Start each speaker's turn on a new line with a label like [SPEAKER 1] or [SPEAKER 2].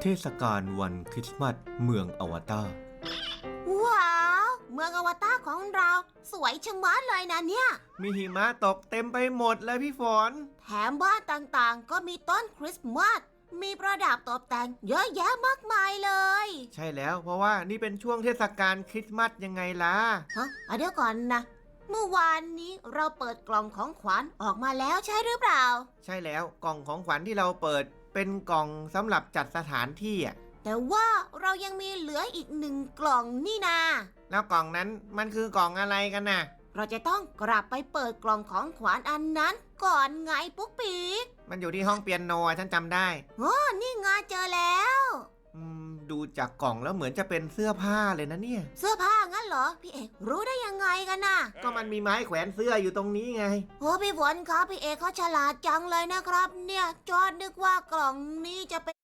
[SPEAKER 1] เทศกาลวันคริสต์มาสเมืองอวตาร
[SPEAKER 2] ว้าว เมืองอวตารของเรา สวยชะมัดเลยนะเนี่ย
[SPEAKER 1] มีหิมะตกเต็มไปหมดเลยพี่ฝน
[SPEAKER 2] แถมบ้านต่างๆ ก็มีต้นคริสต์มาสมีประดับตกแต่งเยอะแยะมากมายเลย
[SPEAKER 1] ใช่แล้วเพราะว่านี่เป็นช่วงเทศกาลคริสต์มาสยังไงล่ะ
[SPEAKER 2] ฮะเอาเดี๋ยวก่อนนะ เมื่อวานนี้เราเปิดกล่องของขวัญออกมาแล้วใช่หรือเปล่า
[SPEAKER 1] ใช่แล้วกล่องของขวัญที่เราเปิดเป็นกล่องสำหรับจัดสถานที่อะ
[SPEAKER 2] แต่ว่าเรายังมีเหลืออีกหนึ่งกล่องนี่นา
[SPEAKER 1] แล้วกล่องนั้นมันคือกล่องอะไรกันน่ะ
[SPEAKER 2] เราจะต้องกลับไปเปิดกล่องของขวัญอันนั้นก่อนไงปุ๊กปีก
[SPEAKER 1] มันอยู่ที่ห้องเปียโนอะฉันจำได้
[SPEAKER 2] อ๋อนี่ไงเจอแล้ว
[SPEAKER 1] อืม ดูจากกล่องแล้วเหมือนจะเป็นเสื้อผ้าเลยนะเนี่ย
[SPEAKER 2] เสื้อผ้างั้นเหรอ พี่เอกรู้ได้ยังไงกันน่ะ
[SPEAKER 1] ก็มันมีไม้แขวนเสื้ออยู่ตรงนี้ไง
[SPEAKER 2] โอ้พี่ฝนครับพี่เอกเขาฉลาดจังเลยนะครับ เนี่ยจอดนึกว่ากล่องนี้จะเป็น